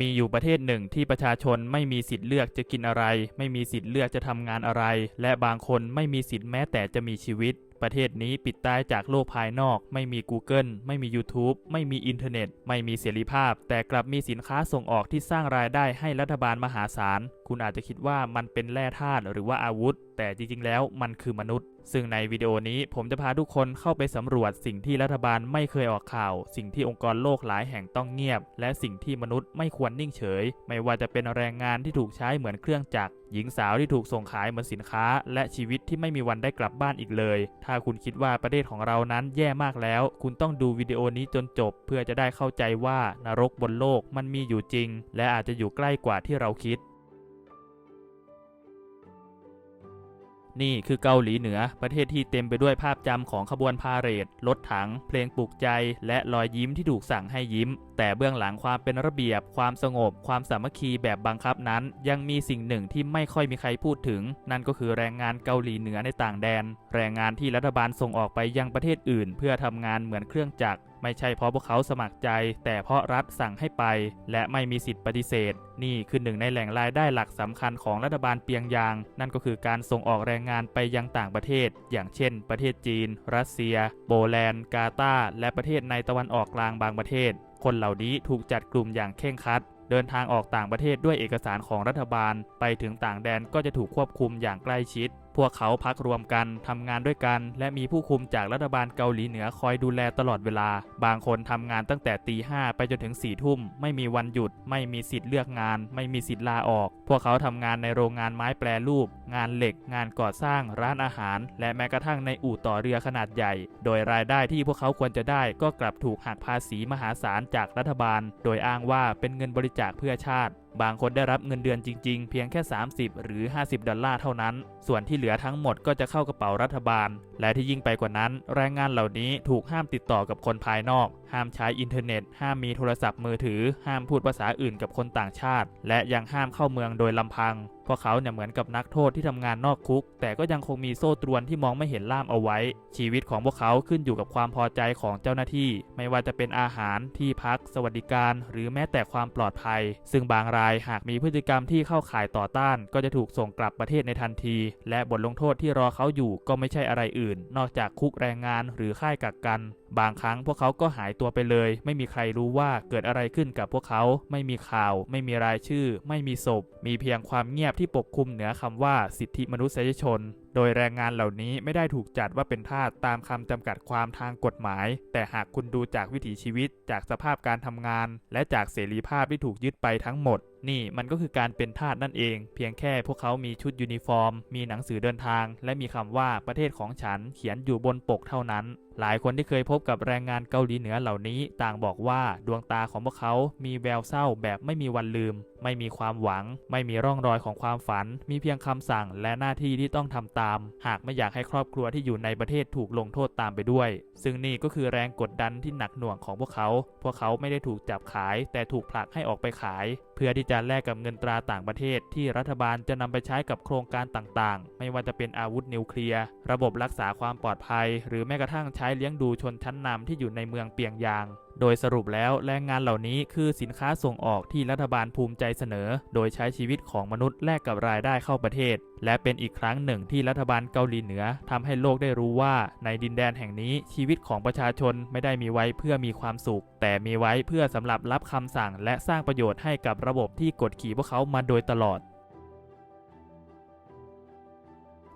มีอยู่ประเทศหนึ่งที่ประชาชนไม่มีสิทธิ์เลือกจะกินอะไร ไม่มีสิทธิ์เลือกจะทำงานอะไร และบางคนไม่มีสิทธิ์แม้แต่จะมีชีวิต ประเทศนี้ปิดตายจากโลกภายนอก ไม่มี Google ไม่มี YouTube ไม่มีอินเทอร์เน็ต ไม่มีเสรีภาพ แต่กลับมีสินค้าส่งออกที่สร้างรายได้ให้รัฐบาลมหาศาล คุณอาจจะคิดว่ามันเป็นแร่ธาตุหรือว่าอาวุธ แต่จริงๆ แล้วมันคือมนุษย์ ซึ่งในวิดีโอนี้ผมจะพาทุกคนเข้าไปสำรวจสิ่งที่รัฐบาลไม่เคยออกข่าว สิ่งที่องค์กรโลกหลายแห่งต้องเงียบ และสิ่งที่มนุษย์ไม่ควรนิ่งเฉย ไม่ว่าจะเป็นแรงงานที่ถูกใช้เหมือนเครื่องจักรหญิงสาวที่ถูกส่งขายเหมือนสินค้า และชีวิตที่ไม่มีวันได้กลับบ้านอีกเลย ถ้าคุณคิดว่าประเทศของเรานั้นแย่มากแล้ว คุณต้องดูวิดีโอนี้จนจบ เพื่อจะได้เข้าใจว่านรกบนโลกมันมีอยู่จริง และอาจจะอยู่ใกล้กว่าที่เราคิด นี่คือเกาหลีเหนือ ประเทศที่เต็มไปด้วยภาพจำของขบวนพาเหรด รถถัง เพลงปลุกใจ และรอยยิ้มที่ถูกสั่งให้ยิ้ม แต่เบื้องหลังความเป็นระเบียบ ความสงบ ความสามัคคีแบบบังคับนั้น ยังมีสิ่งหนึ่งที่ไม่ค่อยมีใครพูดถึง นั่นก็คือแรงงานเกาหลีเหนือในต่างแดน แรงงานที่รัฐบาลส่งออกไปยังประเทศอื่น เพื่อทำงานเหมือนเครื่องจักร ไม่ใช่เพราะพวกเขาสมัครใจ แต่เพราะรัฐสั่งให้ไป และไม่มีสิทธิ์ปฏิเสธ นี่คือหนึ่งในแหล่งรายได้หลักสำคัญของรัฐบาลเปียงยาง นั่นก็คือการส่งออกแรงงานไปยังต่างประเทศ อย่างเช่น ประเทศจีน รัสเซีย โปแลนด์ กาตาร์และประเทศในตะวันออกกลางบางประเทศ คนเหล่านี้ถูกจัดกลุ่มอย่างเคร่งครัดเดินทางออกต่างประเทศด้วยเอกสารของรัฐบาล ไปถึงต่างแดนก็จะถูกควบคุมอย่างใกล้ชิดพวกเขาพักรวมกันทำงานด้วยกัน และมีผู้คุมจากรัฐบาลเกาหลีเหนือคอยดูแลตลอดเวลา บางคนทำงานตั้งแต่ตีห้าไปจนถึงสี่ทุ่ม ไม่มีวันหยุด ไม่มีสิทธิ์เลือกงาน ไม่มีสิทธิ์ลาออก พวกเขาทำงานในโรงงานไม้แปรรูป งานเหล็ก งานก่อสร้าง ร้านอาหาร และแม้กระทั่งในอู่ต่อเรือขนาดใหญ่ โดยรายได้ที่พวกเขาควรจะได้ก็กลับถูกหักภาษีมหาศาลจากรัฐบาล โดยอ้างว่าเป็นเงินบริจาคเพื่อชาติ บางคนได้รับเงินเดือนจริงๆ เพียงแค่ 30 หรือ 50 ดอลลาร์เท่านั้น ส่วนที่เหลือทั้งหมดก็จะเข้ากระเป๋ารัฐบาล และที่ยิ่งไปกว่านั้น แรงงานเหล่านี้ถูกห้ามติดต่อกับคนภายนอก ห้ามใช้อินเทอร์เน็ต ห้ามมีโทรศัพท์มือถือ ห้ามพูดภาษาอื่นกับคนต่างชาติ และยังห้ามเข้าเมืองโดยลำพัง เพวกเขาเนี่ยเหมือนกับนักโทษที่ทำงานนอกคุก แต่ก็ยังคงมีโซ่ตรวนที่มองไม่เห็นล่ามเอาไว้ ชีวิตของพวกเขาขึ้นอยู่กับความพอใจของเจ้าหน้าที่ ไม่ว่าจะเป็นอาหารที่พัก สวัสดิการ หรือแม้แต่ความปลอดภัย ซึ่งบางรายหากมีพฤติกรรมที่เข้าข่ายต่อต้าน ก็จะถูกส่งกลับประเทศในทันที และบทลงโทษที่รอเขาอยู่ก็ไม่ใช่อะไรอื่น นอกจากคุกแรงงานหรือค่ายกักกัน บางครั้งพวกเขาก็หายตัวไปเลย ไม่มีใครรู้ว่าเกิดอะไรขึ้นกับพวกเขา ไม่มีข่าว ไม่มีรายชื่อ ไม่มีศพ มีเพียงความเงียบที่ปกคลุมเหนือคำว่าสิทธิมนุษยชน โดยแรงงานเหล่านี้ไม่ได้ถูกจัดว่าเป็นทาสตามคำจำกัดความทางกฎหมาย แต่หากคุณดูจากวิถีชีวิต จากสภาพการทำงาน และจากเสรีภาพที่ถูกยึดไปทั้งหมด นี่มันก็คือการเป็นทาสนั่นเอง เพียงแค่พวกเขามีชุดยูนิฟอร์ม มีหนังสือเดินทาง และมีคำว่าประเทศของฉันเขียนอยู่บนปกเท่านั้นหลายคนที่เคยพบกับแรงงานเกาหลีเหนือเหล่านี้ ต่างบอกว่าดวงตาของพวกเขามีแววเศร้าแบบไม่มีวันลืม ไม่มีความหวัง ไม่มีร่องรอยของความฝัน มีเพียงคำสั่งและหน้าที่ที่ต้องทำตาม หากไม่อยากให้ครอบครัวที่อยู่ในประเทศถูกลงโทษตามไปด้วย ซึ่งนี่ก็คือแรงกดดันที่หนักหน่วงของพวกเขา พวกเขาไม่ได้ถูกจับขาย แต่ถูกผลักให้ออกไปขาย เพื่อที่จะแลกกับเงินตราต่างประเทศ ที่รัฐบาลจะนำไปใช้กับโครงการต่างๆ ไม่ว่าจะเป็นอาวุธนิวเคลียร์ ระบบรักษาความปลอดภัย หรือแม้กระทั่งใช้เลี้ยงดูชนชั้นนำที่อยู่ในเมืองเปียงยาง โดยสรุปแล้วแรงงานเหล่านี้คือสินค้าส่งออกที่รัฐบาลภูมิใจเสนอ โดยใช้ชีวิตของมนุษย์แลกกับรายได้เข้าประเทศ และเป็นอีกครั้งหนึ่งที่รัฐบาลเกาหลีเหนือทำให้โลกได้รู้ว่า ในดินแดนแห่งนี้ชีวิตของประชาชนไม่ได้มีไว้เพื่อมีความสุข แต่มีไว้เพื่อสำหรับรับคำสั่ง และสร้างประโยชน์ให้กับระบบที่กดขี่พวกเขามาโดยตลอด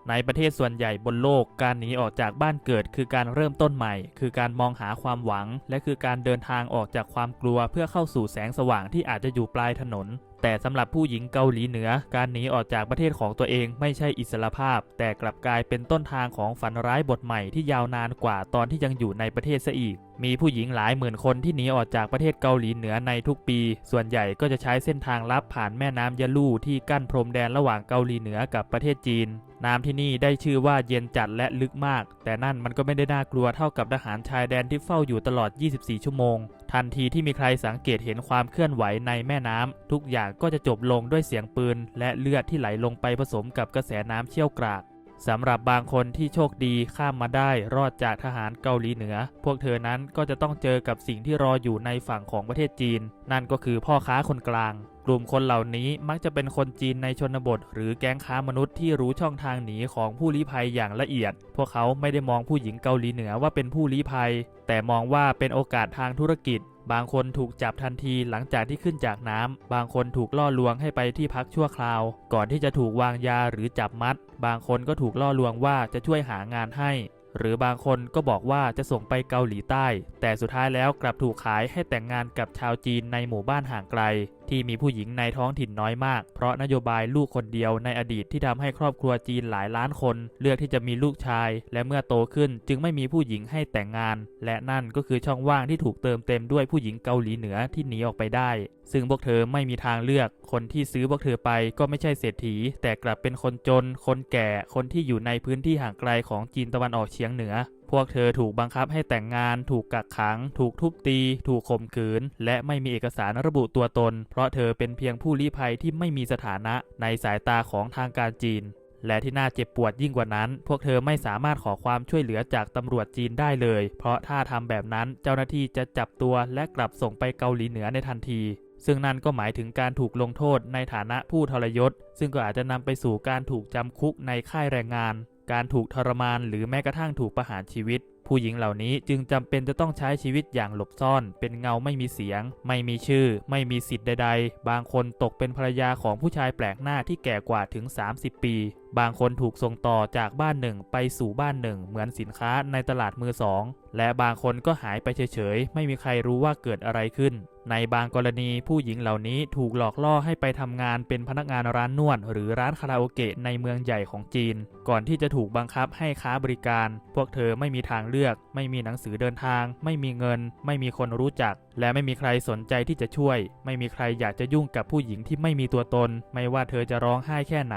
ในประเทศส่วนใหญ่บนโลกการหนีออกจากบ้านเกิด คือการเริ่มต้นใหม่ คือการมองหาความหวัง และคือการเดินทางออกจากความกลัวเพื่อเข้าสู่แสงสว่างที่อาจจะอยู่ปลายถนน แต่สำหรับผู้หญิงเกาหลีเหนือ การหนีออกจากประเทศของตัวเองไม่ใช่อิสรภาพ แต่กลับกลายเป็นต้นทางของฝันร้ายบทใหม่ที่ยาวนานกว่าตอนที่ยังอยู่ในประเทศซะอีก มีผู้หญิงหลายหมื่นคนที่หนีออกจากประเทศเกาหลีเหนือในทุกปี ส่วนใหญ่ก็จะใช้เส้นทางลับผ่านแม่น้ำยะลู่ที่กั้นพรมแดนระหว่างเกาหลีเหนือกับประเทศจีน น้ำที่นี่ได้ชื่อว่าเย็นจัดและลึกมาก แต่นั่นมันก็ไม่ได้น่ากลัวเท่ากับทหารชายแดนที่เฝ้าอยู่ตลอด 24 ชั่วโมง ทันทีที่มีใครสังเกตเห็นความเคลื่อนไหวในแม่น้ำทุกอย่างก็จะจบลงด้วยเสียงปืน และเลือดที่ไหลลงไปผสมกับกระแสน้ำเชี่ยวกราก สำหรับบางคนที่โชคดีข้ามมาได้รอดจากทหารเกาหลีเหนือ พวกเธอนั้นก็จะต้องเจอกับสิ่งที่รออยู่ในฝั่งของประเทศจีน นั่นก็คือพ่อค้าคนกลาง กลุ่มคนเหล่านี้มักจะเป็นคนจีนในชนบท หรือแก๊งค้ามนุษย์ที่รู้ช่องทางหนีของผู้ลี้ภัยอย่างละเอียด พวกเขาไม่ได้มองผู้หญิงเกาหลีเหนือว่าเป็นผู้ลี้ภัย แต่มองว่าเป็นโอกาสทางธุรกิจ บางคนถูกจับทันทีหลังจากที่ขึ้นจากน้ำบางคนถูกล่อลวงให้ไปที่พักชั่วคราว ก่อนที่จะถูกวางยาหรือจับมัด บางคนก็ถูกล่อลวงว่าจะช่วยหางานให้ หรือบางคนก็บอกว่าจะส่งไปเกาหลีใต้ แต่สุดท้ายแล้วกลับถูกขายให้แต่งงานกับชาวจีนในหมู่บ้านห่างไกล ที่มีผู้หญิงในท้องถิ่นน้อยมาก เพราะนโยบายลูกคนเดียวในอดีตที่ทำให้ครอบครัวจีนหลายล้านคน เลือกที่จะมีลูกชาย และเมื่อโตขึ้นจึงไม่มีผู้หญิงให้แต่งงาน และนั่นก็คือช่องว่างที่ถูกเติมเต็มด้วยผู้หญิงเกาหลีเหนือที่หนีออกไปได้ ซึ่งพวกเธอไม่มีทางเลือก คนที่ซื้อพวกเธอไปก็ไม่ใช่เศรษฐี แต่กลับเป็นคนจน คนแก่ คนที่อยู่ในพื้นที่ห่างไกลของจีนตะวันออกเฉียงเหนือ พวกเธอถูกบังคับให้แต่งงาน ถูกกักขัง ถูกทุบตี ถูกข่มขืน และไม่มีเอกสารระบุตัวตน เพราะเธอเป็นเพียงผู้ลี้ภัยที่ไม่มีสถานะในสายตาของทางการจีน และที่น่าเจ็บปวดยิ่งกว่านั้น พวกเธอไม่สามารถขอความช่วยเหลือจากตำรวจจีนได้เลย เพราะถ้าทำแบบนั้นเจ้าหน้าที่จะจับตัวและกลับส่งไปเกาหลีเหนือในทันทีซึ่งนั่นก็หมายถึงการถูกลงโทษในฐานะผู้ทรยศ ซึ่งก็อาจจะนำไปสู่การถูกจำคุกในค่ายแรงงาน การถูกทรมานหรือแม้กระทั่งถูกประหารชีวิต ผู้หญิงเหล่านี้จึงจำเป็นจะต้องใช้ชีวิตอย่างหลบซ่อน เป็นเงาไม่มีเสียง ไม่มีชื่อ ไม่มีสิทธิ์ใด ๆ บางคนตกเป็นภรรยาของผู้ชายแปลกหน้าที่แก่กว่าถึง 30 ปีบางคนถูกส่งต่อจากบ้านหนึ่งไปสู่บ้านหนึ่ง เหมือนสินค้าในตลาดมือสอง และบางคนก็หายไปเฉยๆ ไม่มีใครรู้ว่าเกิดอะไรขึ้น ในบางกรณีผู้หญิงเหล่านี้ถูกหลอกล่อให้ไปทำงานเป็นพนักงานร้านนวด หรือร้านคาราโอเกะในเมืองใหญ่ของจีน ก่อนที่จะถูกบังคับให้ค้าบริการ พวกเธอไม่มีทางเลือก ไม่มีหนังสือเดินทาง ไม่มีเงิน ไม่มีคนรู้จัก และไม่มีใครสนใจที่จะช่วย ไม่มีใครอยากจะยุ่งกับผู้หญิงที่ไม่มีตัวตน ไม่ว่าเธอจะร้องไห้แค่ไหน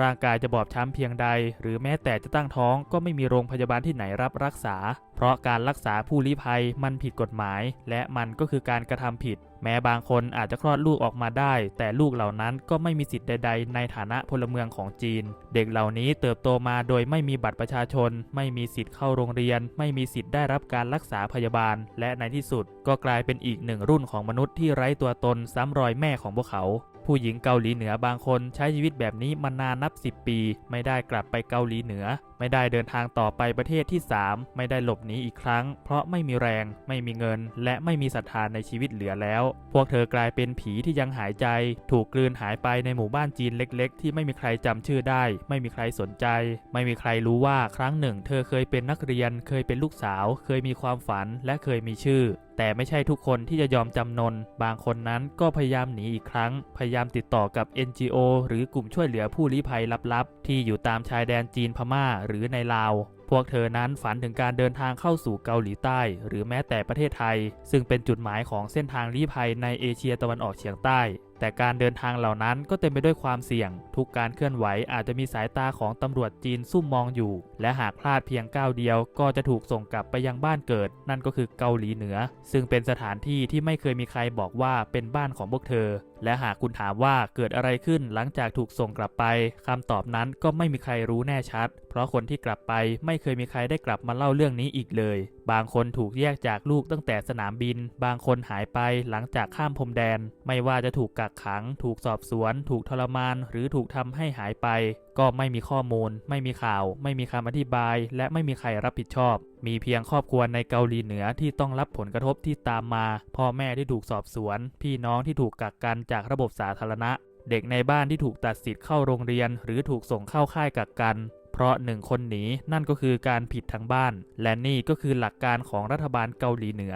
ร่างกายจะบอบช้ำเพียงใด หรือแม้แต่จะตั้งท้องก็ไม่มีโรงพยาบาลที่ไหนรับรักษา เพราะการรักษาผู้ลี้ภัยมันผิดกฎหมาย และมันก็คือการกระทำผิด แม้บางคนอาจจะคลอดลูกออกมาได้ แต่ลูกเหล่านั้นก็ไม่มีสิทธิ์ใด ๆ ในฐานะพลเมืองของจีน เด็กเหล่านี้เติบโตมาโดยไม่มีบัตรประชาชน ไม่มีสิทธิ์เข้าโรงเรียน ไม่มีสิทธิ์ได้รับการรักษาพยาบาล และในที่สุดก็กลายเป็นอีกหนึ่งรุ่นของมนุษย์ที่ไร้ตัวตนซ้ำรอยแม่ของพวกเขา ผู้หญิงเกาหลีเหนือบางคนใช้ชีวิตแบบนี้มานานนับ 10 ปี ไม่ได้กลับไปเกาหลีเหนือ ไม่ได้เดินทางต่อไปประเทศที่ 3 ไม่ได้หลบหนีอีกครั้ง เพราะไม่มีแรง ไม่มีเงิน และไม่มีศรัทธาในชีวิตเหลือแล้ว พวกเธอกลายเป็นผีที่ยังหายใจ ถูกกลืนหายไปในหมู่บ้านจีนเล็ก ๆ ที่ไม่มีใครจำชื่อได้ ไม่มีใครสนใจ ไม่มีใครรู้ว่าครั้งหนึ่ง เธอเคยเป็นนักเรียน เคยเป็นลูกสาว เคยมีความฝันและเคยมีชื่อ แต่ไม่ใช่ทุกคนที่จะยอมจำนน บางคนนั้นก็พยายามหนีอีกครั้ง พยายามติดต่อกับ NGO หรือกลุ่มช่วยเหลือผู้ลี้ภัยลับๆ ที่อยู่ตามชายแดนจีนพม่าหรือในลาว พวกเธอนั้นฝันถึงการเดินทางเข้าสู่เกาหลีใต้ หรือแม้แต่ประเทศไทย ซึ่งเป็นจุดหมายของเส้นทางลี้ภัยในเอเชียตะวันออกเฉียงใต้ แต่การเดินทางเหล่านั้นก็เต็มไปด้วยความเสี่ยง ทุกการเคลื่อนไหวอาจจะมีสายตาของตำรวจจีนซุ่มมองอยู่ และหากพลาดเพียงก้าวเดียว ก็จะถูกส่งกลับไปยังบ้านเกิด นั่นก็คือเกาหลีเหนือ ซึ่งเป็นสถานที่ที่ไม่เคยมีใครบอกว่าเป็นบ้านของพวกเธอ และหากคุณถามว่าเกิดอะไรขึ้นหลังจากถูกส่งกลับไปคำตอบนั้นก็ไม่มีใครรู้แน่ชัด เพราะคนที่กลับไปไม่เคยมีใครได้กลับมาเล่าเรื่องนี้อีกเลย บางคนถูกแยกจากลูกตั้งแต่สนามบิน บางคนหายไปหลังจากข้ามพรมแดน ไม่ว่าจะถูกกักขัง ถูกสอบสวน ถูกทรมาน หรือถูกทำให้หายไป ก็ไม่มีข้อมูล ไม่มีข่าว ไม่มีคำอธิบาย และไม่มีใครรับผิดชอบ มีเพียงครอบครัวในเกาหลีเหนือที่ต้องรับผลกระทบที่ตามมา พ่อแม่ที่ถูกสอบสวน พี่น้องที่ถูกกักกันจากระบบสาธารณะเด็กในบ้านที่ถูกตัดสิทธิ์เข้าโรงเรียน หรือถูกส่งเข้าค่ายกักกัน เพราะหนึ่งคนหนีนั่นก็คือการผิดทางบ้าน และนี่ก็คือหลักการของรัฐบาลเกาหลีเหนือ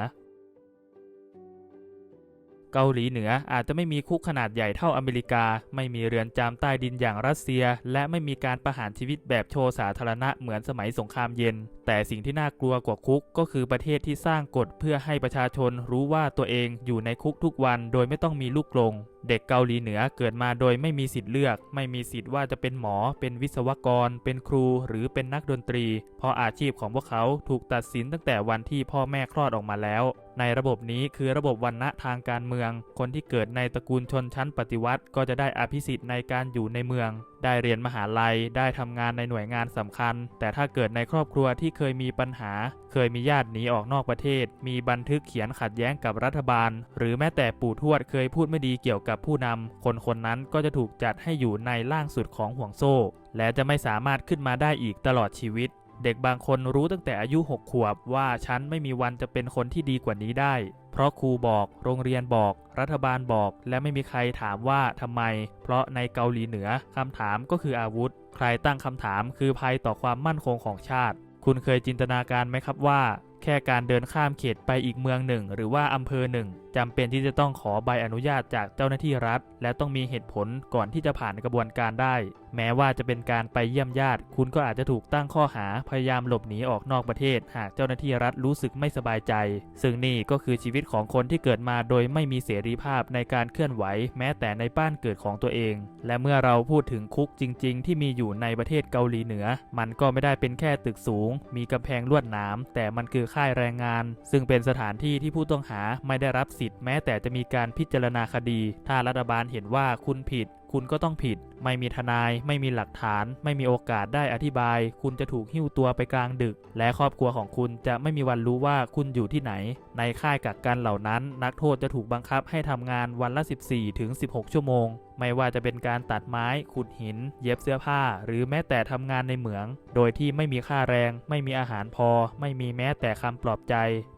เกาหลีเหนืออาจจะไม่มีคุกขนาดใหญ่เท่าอเมริกา ไม่มีเรือนจำใต้ดินอย่างรัสเซีย และไม่มีการประหารชีวิตแบบโชว์สาธารณะเหมือนสมัยสงครามเย็น แต่สิ่งที่น่ากลัวกว่าคุกก็คือประเทศที่สร้างกฎเพื่อให้ประชาชนรู้ว่าตัวเองอยู่ในคุกทุกวัน โดยไม่ต้องมีลูกกลง เด็กเกาหลีเหนือเกิดมาโดยไม่มีสิทธิ์เลือก ไม่มีสิทธิ์ว่าจะเป็นหมอ เป็นวิศวกร เป็นครู หรือเป็นนักดนตรี เพราะอาชีพของพวกเขาถูกตัดสินตั้งแต่วันที่พ่อแม่คลอดออกมาแล้ว ในระบบนี้คือระบบวันณะทางการเมือง คนที่เกิดในตระกูลชนชั้นปฏิวัติ ก็จะได้อภิสิทธิ์ในการอยู่ในเมือง ได้เรียนมหาลัย ได้ทำงานในหน่วยงานสำคัญ แต่ถ้าเกิดในครอบครัวที่เคยมีปัญหา เคยมีญาติหนีออกนอกประเทศ มีบันทึกเขียนขัดแย้งกับรัฐบาล หรือแม้แต่ปู่ทวดเคยพูดไม่ดีเกี่ยวกับผู้นำคนคนนั้นก็จะถูกจัดให้อยู่ในล่างสุดของห่วงโซ่ และจะไม่สามารถขึ้นมาได้อีกตลอดชีวิต เด็กบางคนรู้ตั้งแต่อายุ 6 ขวบว่าฉันไม่มีวันจะเป็นคนที่ดีกว่านี้ได้ เพราะครูบอก โรงเรียนบอก รัฐบาลบอก และไม่มีใครถามว่าทำไม เพราะในเกาหลีเหนือคำถามก็คืออาวุธ ใครตั้งคำถามคือภัยต่อความมั่นคงของชาติ คุณเคยจินตนาการไหมครับว่า แค่การเดินข้ามเขตไปอีกเมืองหนึ่ง หรือว่าอำเภอหนึ่งจำเป็นที่จะต้องขอใบอนุญาตจากเจ้าหน้าที่รัฐ และต้องมีเหตุผลก่อนที่จะผ่านกระบวนการได้ แม้ว่าจะเป็นการไปเยี่ยมญาติ คุณก็อาจจะถูกตั้งข้อหาพยายามหลบหนีออกนอกประเทศ หากเจ้าหน้าที่รัฐรู้สึกไม่สบายใจ ซึ่งนี่ก็คือชีวิตของคนที่เกิดมาโดยไม่มีเสรีภาพในการเคลื่อนไหว แม้แต่ในบ้านเกิดของตัวเอง และเมื่อเราพูดถึงคุกจริง ๆ ที่มีอยู่ในประเทศเกาหลีเหนือ มันก็ไม่ได้เป็นแค่ตึกสูง มีกำแพงลวดหนามแต่มันคือค่ายแรงงาน ซึ่งเป็นสถานที่ที่ผู้ต้องหาไม่ได้รับสิทธิ์แม้แต่จะมีการพิจารณาคดี ถ้ารัฐบาลเห็นว่าคุณผิด คุณก็ต้องผิด ไม่มีทนาย ไม่มีหลักฐาน ไม่มีโอกาสได้อธิบาย คุณจะถูกหิ้วตัวไปกลางดึก และครอบครัวของคุณจะไม่มีวันรู้ว่าคุณอยู่ที่ไหน ในค่ายกักกันเหล่านั้น นักโทษจะถูกบังคับให้ทำงานวันละ 14ถึง16 ชั่วโมงไม่ว่าจะเป็นการตัดไม้ ขุดหิน เย็บเสื้อผ้า หรือแม้แต่ทำงานในเหมือง โดยที่ไม่มีค่าแรง ไม่มีอาหารพอ ไม่มีแม้แต่คำปลอบใจ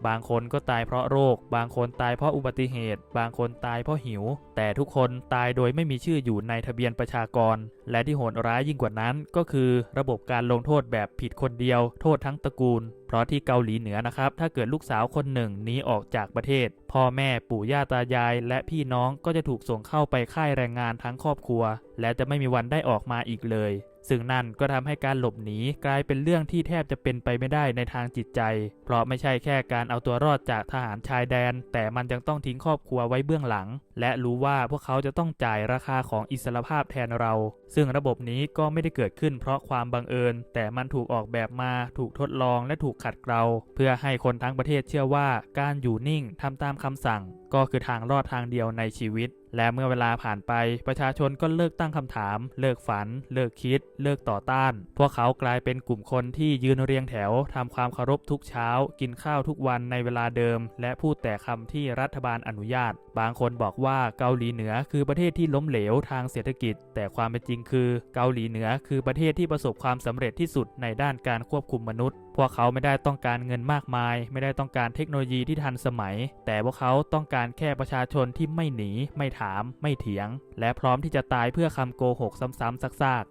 บางคนก็ตายเพราะโรค บางคนตายเพราะอุบัติเหตุ บางคนตายเพราะหิว แต่ทุกคนตายโดยไม่มีชื่ออยู่ในทะเบียนประชากร และที่โหดร้ายยิ่งกว่านั้นก็คือ ระบบการลงโทษแบบผิดคนเดียว โทษทั้งตระกูล ราะที่เกาหลีเหนือนะครับ ถ้าเกิดลูกสาวคนหนึ่งหนีออกจากประเทศ พ่อแม่ปู่ย่าตายาย และพี่น้องก็จะถูกส่งเข้าไปค่ายแรงงานทั้งครอบครัว และจะไม่มีวันได้ออกมาอีกเลย ซึ่งนั่นก็ทำให้การหลบหนีกลายเป็นเรื่องที่แทบจะเป็นไปไม่ได้ในทางจิตใจ เพราะไม่ใช่แค่การเอาตัวรอดจากทหารชายแดน แต่มันยังต้องทิ้งครอบครัวไว้เบื้องหลังและรู้ว่าพวกเขาจะต้องจ่ายราคาของอิสรภาพแทนเรา ซึ่งระบบนี้ก็ไม่ได้เกิดขึ้นเพราะความบังเอิญ แต่มันถูกออกแบบมา ถูกทดลองและถูกขัดเกลา เพื่อให้คนทั้งประเทศเชื่อว่าการอยู่นิ่งทำตามคำสั่ง ก็คือทางรอดทางเดียวในชีวิต และเมื่อเวลาผ่านไป ประชาชนก็เลิกตั้งคำถาม เลิกฝัน เลิกคิด เลิกต่อต้าน พวกเขากลายเป็นกลุ่มคนที่ยืนเรียงแถวทำความเคารพทุกเช้า กินข้าวทุกวันในเวลาเดิม และพูดแต่คำที่รัฐบาลอนุญาต บางคนบอกว่าเกาหลีเหนือคือประเทศที่ล้มเหลวทางเศรษฐกิจ แต่ความเป็นจริงคือเกาหลีเหนือคือประเทศที่ประสบความสำเร็จที่สุดในด้านการควบคุมมนุษย์ พวกเขาไม่ได้ต้องการเงินมากมาย ไม่ได้ต้องการเทคโนโลยีที่ทันสมัย แต่พวกเขาต้องการแค่ประชาชนที่ไม่หนี ไม่ถาม ไม่เถียง และพร้อมที่จะตายเพื่อคำโกหกซ้ำๆซาก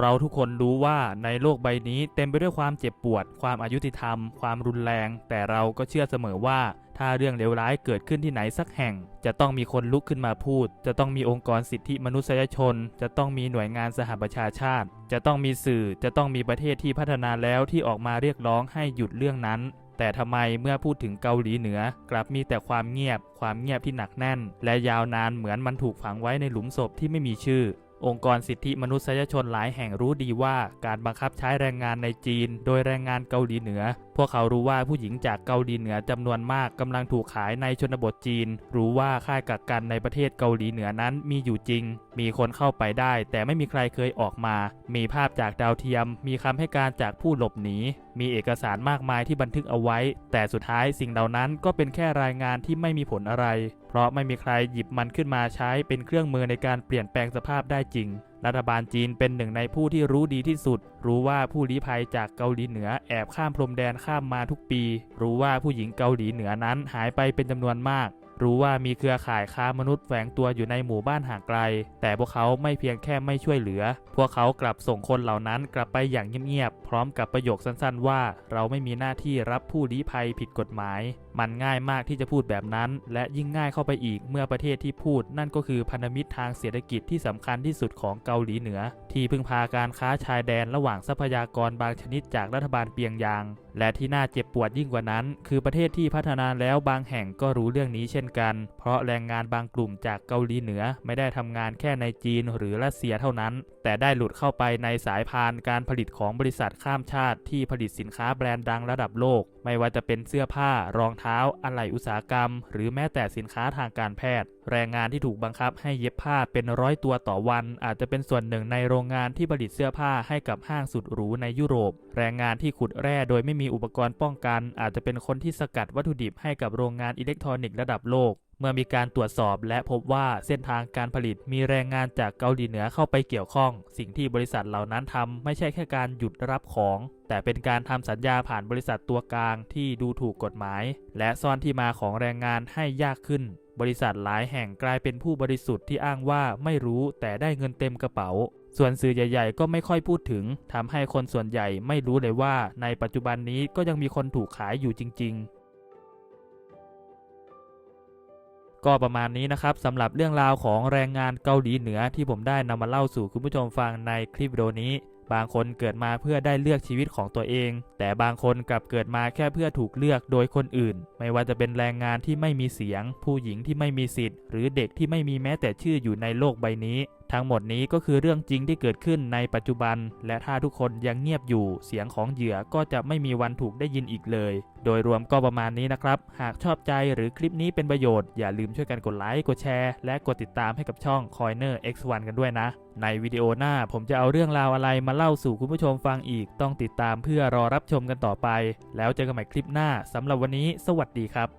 เราทุกคนรู้ว่าในโลกใบนี้เต็มไปด้วยความเจ็บปวด ความอายุติธรรม ความรุนแรง แต่เราก็เชื่อเสมอว่า ถ้าเรื่องเลวร้ายเกิดขึ้นที่ไหนสักแห่ง จะต้องมีคนลุกขึ้นมาพูด จะต้องมีองค์กรสิทธิมนุษยชน จะต้องมีหน่วยงานสหประชาชาติ จะต้องมีสื่อ จะต้องมีประเทศที่พัฒนาแล้วที่ออกมาเรียกร้องให้หยุดเรื่องนั้นแต่ทำไมเมื่อพูดถึงเกาหลีเหนือกลับมีแต่ความเงียบ ความเงียบที่หนักแน่น และยาวนานเหมือนมันถูกฝังไว้ในหลุมศพที่ไม่มีชื่อ องค์กรสิทธิมนุษยชนหลายแห่งรู้ดีว่าการบังคับใช้แรงงานในจีน โดยแรงงานเกาหลีเหนือ พวกเขารู้ว่าผู้หญิงจากเกาหลีเหนือจำนวนมากกำลังถูกขายในชนบทจีน รู้ว่าค่ายกักกันในประเทศเกาหลีเหนือนั้นมีอยู่จริง มีคนเข้าไปได้ แต่ไม่มีใครเคยออกมา มีภาพจากดาวเทียม มีคำให้การจากผู้หลบหนี มีเอกสารมากมายที่บันทึกเอาไว้ แต่สุดท้ายสิ่งเหล่านั้นก็เป็นแค่รายงานที่ไม่มีผลอะไรเพราะไม่มีใครหยิบมันขึ้นมาใช้เป็นเครื่องมือในการเปลี่ยนแปลงสภาพได้จริง รัฐบาลจีนเป็นหนึ่งในผู้ที่รู้ดีที่สุด รู้ว่าผู้ลี้ภัยจากเกาหลีเหนือแอบข้ามพรมแดนข้ามมาทุกปี รู้ว่าผู้หญิงเกาหลีเหนือนั้นหายไปเป็นจำนวนมาก รู้ว่ามีเครือข่ายค้ามนุษย์แฝงตัวอยู่ในหมู่บ้านห่างไกล แต่พวกเขาไม่เพียงแค่ไม่ช่วยเหลือ พวกเขากลับส่งคนเหล่านั้นกลับไปอย่างเงียบๆ พร้อมกับประโยคสั้นๆ ว่า เราไม่มีหน้าที่รับผู้ลี้ภัยผิดกฎหมาย มันง่ายมากที่จะพูดแบบนั้น และยิ่งง่ายเข้าไปอีกเมื่อประเทศที่พูด นั่นก็คือพันธมิตรทางเศรษฐกิจที่สำคัญที่สุดของเกาหลีเหนือ ที่พึ่งพาการค้าชายแดนระหว่างทรัพยากรบางชนิดจากรัฐบาลเปียงยาง และที่น่าเจ็บปวดยิ่งกว่านั้น คือประเทศที่พัฒนาแล้วบางแห่งก็รู้เรื่องนี้เช่นกัน เพราะแรงงานบางกลุ่มจากเกาหลีเหนือไม่ได้ทำงานแค่ในจีนหรือรัสเซียเท่านั้น แต่ได้หลุดเข้าไปในสายพานการผลิตของบริษัทข้ามชาติที่ผลิตสินค้าแบรนด์ดังระดับโลก ไม่ว่าจะเป็นเสื้อผ้า รองเท้า อะไหล่อุตสาหกรรม หรือแม้แต่สินค้าทางการแพทย์ แรงงานที่ถูกบังคับให้เย็บผ้าเป็นร้อยตัวต่อวัน อาจจะเป็นส่วนหนึ่งในโรงงานที่ผลิตเสื้อผ้าให้กับห้างสุดหรูในยุโรป แรงงานที่ขุดแร่โดยไม่มีอุปกรณ์ป้องกัน อาจจะเป็นคนที่สกัดวัตถุดิบให้กับโรงงานอิเล็กทรอนิกส์ระดับโลก เมื่อมีการตรวจสอบและพบว่าเส้นทางการผลิตมีแรงงานจากเกาหลีเหนือเข้าไปเกี่ยวข้อง สิ่งที่บริษัทเหล่านั้นทำไม่ใช่แค่การหยุดรับของ แต่เป็นการทำสัญญาผ่านบริษัทตัวกลางที่ดูถูกกฎหมาย และซ่อนที่มาของแรงงานให้ยากขึ้น บริษัทหลายแห่งกลายเป็นผู้บริสุทธิ์ที่อ้างว่าไม่รู้แต่ได้เงินเต็มกระเป๋า ส่วนสื่อใหญ่ ๆ ก็ไม่ค่อยพูดถึงทำให้คนส่วนใหญ่ไม่รู้เลยว่า ในปัจจุบันนี้ก็ยังมีคนถูกขายอยู่จริง ๆ ก็ประมาณนี้นะครับสำหรับเรื่องราวของแรงงานเกาหลีเหนือที่ผมได้นำมาเล่าสู่คุณผู้ชมฟังในคลิปวิดีโอนี้ บางคนเกิดมาเพื่อได้เลือกชีวิตของตัวเอง แต่บางคนกลับเกิดมาแค่เพื่อถูกเลือกโดยคนอื่น ไม่ว่าจะเป็นแรงงานที่ไม่มีเสียง ผู้หญิงที่ไม่มีสิทธิ์ หรือเด็กที่ไม่มีแม้แต่ชื่ออยู่ในโลกใบนี้ ทั้งหมดนี้ก็คือเรื่องจริงที่เกิดขึ้นในปัจจุบัน และถ้าทุกคนยังเงียบอยู่ เสียงของเหยื่อก็จะไม่มีวันถูกได้ยินอีกเลย โดยรวมก็ประมาณนี้นะครับ หากชอบใจหรือคลิปนี้เป็นประโยชน์อย่าลืมช่วยกันกดไลค์กดแชร์และกดติดตามให้กับช่อง Coiner X1 กันด้วยนะ ในวิดีโอหน้าผมจะเอาเรื่องราวอะไรมาเล่าสู่คุณผู้ชมฟังอีก ต้องติดตามเพื่อรอรับชมกันต่อไป แล้วเจอกันใหม่คลิปหน้าสำหรับวันนี้ สวัสดีครับ